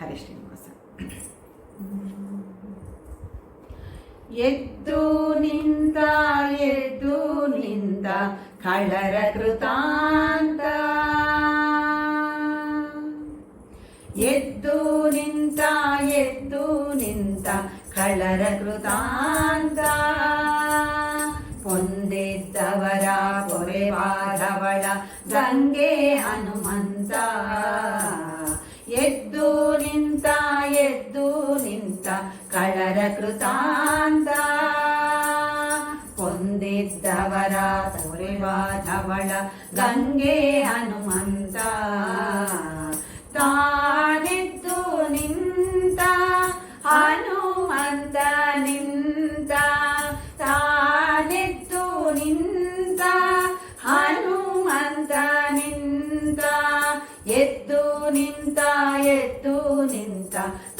ಹರಿ ಶ್ರೀನಿವಾಸ ಎದ್ದು ನಿಂತ ಎದ್ದು ನಿಂತ ಕಳ್ಳರ ಕೃತಾಂತ ಎದ್ದು ನಿಂತ ಎದ್ದು ನಿಂತ ಕಳ್ಳರ ಕೃತಾಂತ ಹೊಂದಿದ್ದವರ ಪೊರೆವಾದವಳ ಗಂಗೆ ಹನುಮಂತ ಕಳರ ಕೃತಾಂತ ಹೊಂದಿದ್ದವರ ತೊರೆವಾದವಳ ಗಂಗೆ ಹನುಮಂತ.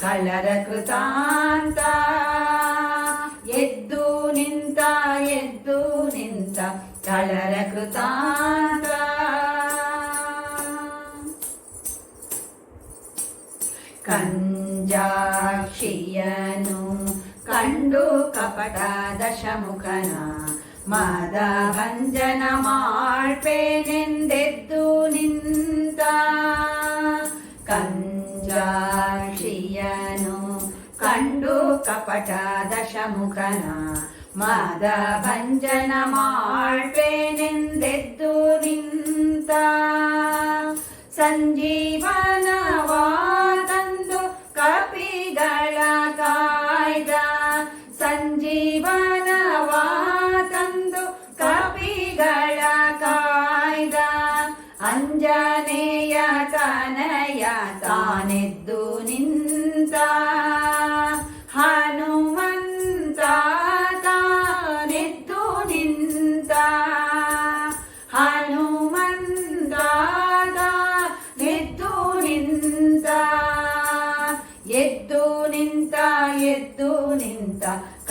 ನಿಂತ ಕಳರ ಕೃತಾಂತ ಎದ್ದು ನಿಂತ ಎದ್ದು ನಿಂತ ಕಳರ ಕೃತಾಂತ ಕಂಜಾಕ್ಷಿಯನು ಕಂಡು ಕಪಟ ದಶಮುಖನ ಮದ ಭಂಜನ ಮಾಡ್ಪೇನೆಂದೆದ್ದು ನಿಂತ ಕಪಟಾದಶಮುಖನ ಮದ ಭಂಜನ ಮಾಡ್ಬೇನೆಂದೆದ್ದು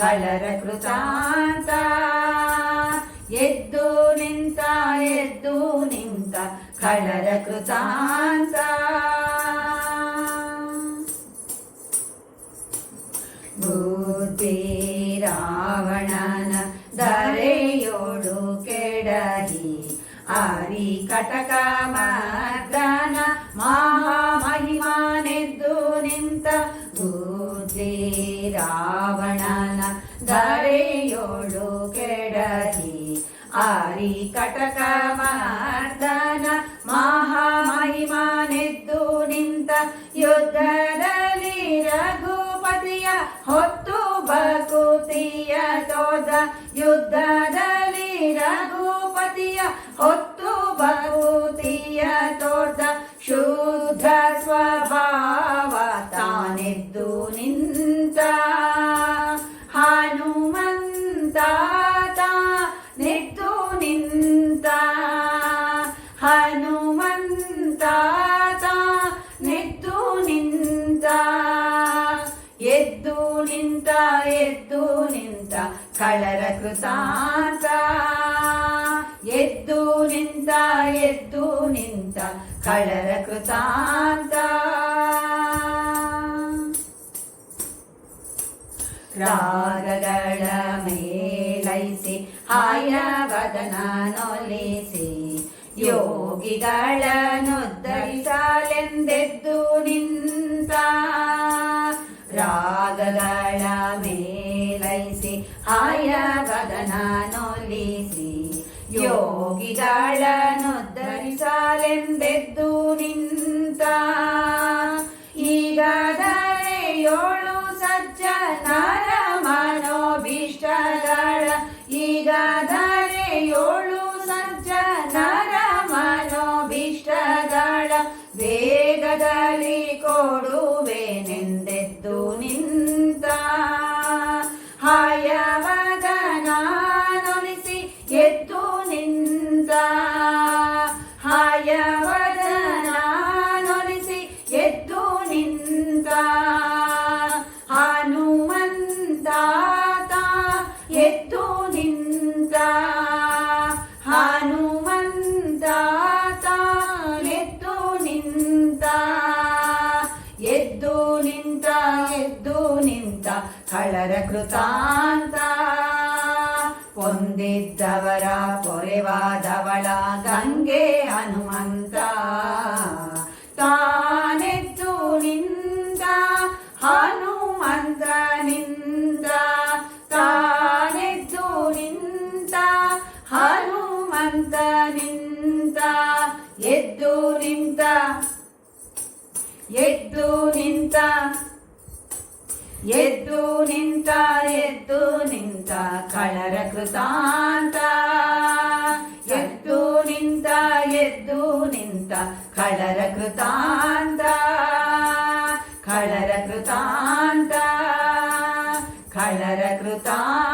ನಿಂತ ಕಳರ ಕೃತಾಂತ ಎದ್ದು ನಿಂತ ಎದ್ದು ನಿಂತ ಕಳರ ಕೃತಾಂತ ಬುದ್ಧಿ ರಾವಣನ ಧರೆಯೋಡು ಕೆಡಹಿ ಆರಿ ಕಟಕ ಮರ್ದನ ಮಹಾಮಹಿಮಾನೆದ್ದು ನಿಂತ ಬುದ್ಧಿ ರಾವಣನ ಆರಿ ಕಟಕ ಮರ್ದನ ಮಹಾಮಹಿಮಾನೆದ್ದು ನಿಂತ ಯುದ್ಧದಲ್ಲಿ ರಘುಪತಿಯ ಹೊತ್ತು ಬಕುತಿಯ ತೋದ ಯುದ್ಧದಲ್ಲಿ ರಘುಪತಿಯ ಹೊತ್ತು ಬಕುತಿಯ ತೋದ ಶುದ್ಧ ಸ್ವಭಾವ ತಾನೆದ್ದು ನಿಂತ ಹನುಮಂತ ತಾನೆದ್ದು ಎದ್ದು ನಿಂತ ಕಳರ ಕೃತಾಂತ ಎದ್ದು ನಿಂತ ಎದ್ದು ನಿಂತ ಕಳರ ಕೃತಾಂತ ರಾಗಗಳ ಮೇಲೈಸಿ ಹಾಯವದನ ನೊಲಿಸಿ ಯೋಗಿಗಳನ್ನುದ್ಧರಿಸಲೆಂದೆದ್ದು ಹಾಯವದನ ಯೋಗಿಗಳನ್ನು ಯೋಗಿಗಳನ್ನುದ್ಧರಿಸಲೆಂದೆದ್ದು ನಿಂತ. ಈಗಾದರೆ ಏಳು ಸಜ್ಜನರ ಮನೋಭೀಷ್ಟಗಳ ಈಗಾದರೆ ಏಳು ಸಜ್ಜನರ ಮನೋಭೀಷ್ಟಗಳ ವೇಗದಲ್ಲಿ ಕೊಡುವೆನೆಂದೆದ್ದು ಕಳರ ಕೃತಾಂತ. ಹೊಂದಿದ್ದವರ ಪೊರೆವಾದವಳ ಗಂಗೆ ಹನುಮಂತ. ತಾನೆದ್ದು ನಿಂತ ಹನುಮಂತ ನಿಂತ ತಾನೆದ್ದು ನಿಂತ ಹನುಮಂತ ನಿಂತ ಎದ್ದು ನಿಂತ ಎದ್ದು ನಿಂತ. ಎದ್ದು ನಿಂತ ಎದ್ದು ನಿಂತ ಕಳರ ಕೃತಾಂತ ಎದ್ದು ನಿಂತ ಎದ್ದು ನಿಂತ ಕಳರ ಕೃತಾಂತ ಕಳರ ಕೃತಾಂತ ಕಳರ ಕೃತಾಂತ